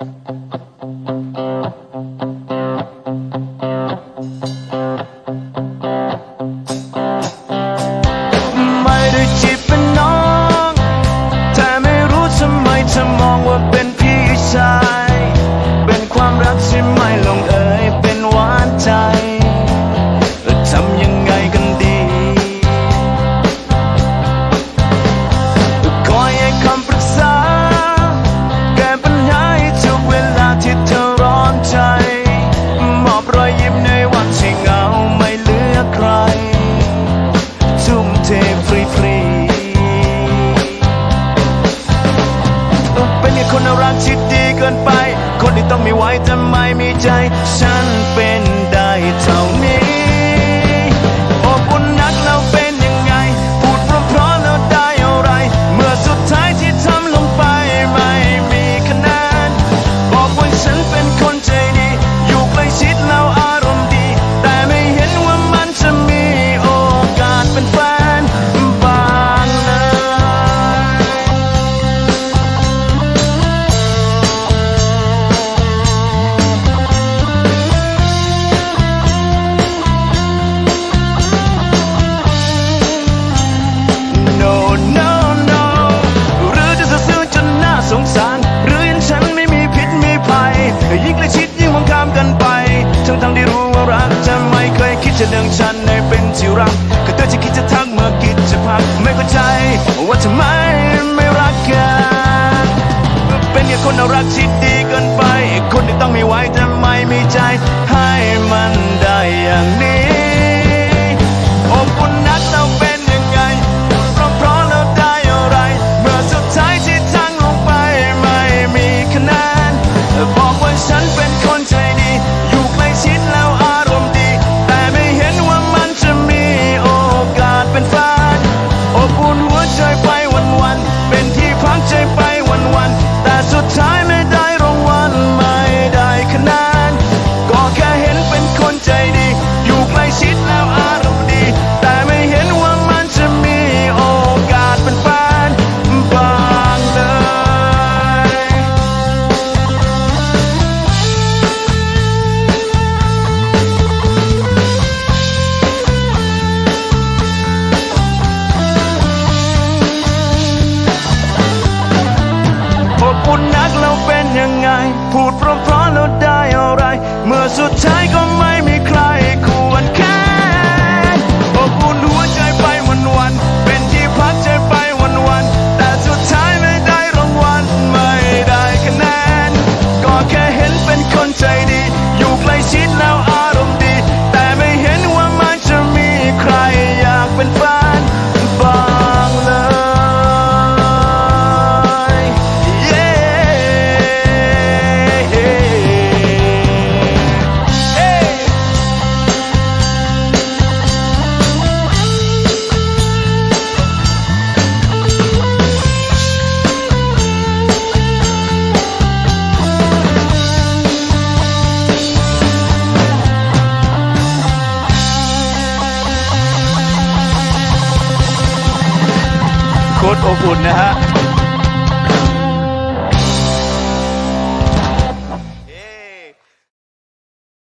Murder chip ต้องมีไว้ทำไมมีใจฉัน ที่รักก็เธอจะคิดจะทั้งเมื่อกิดจะพักไม่เข้าใจว่าทำไมไม่รักกันเป็นแค่คนรักที่ดีเกินไป คนที่ต้องมีไว้แต่ไม่มีใจให้มันได้อย่างนี้ อบอุ่นนักเราเป็นยังไง พูดพร้อมๆแเราได้อะไร เมื่อสุดท้ายก็ไม่มีใครคุ ขอบคุณนะฮะ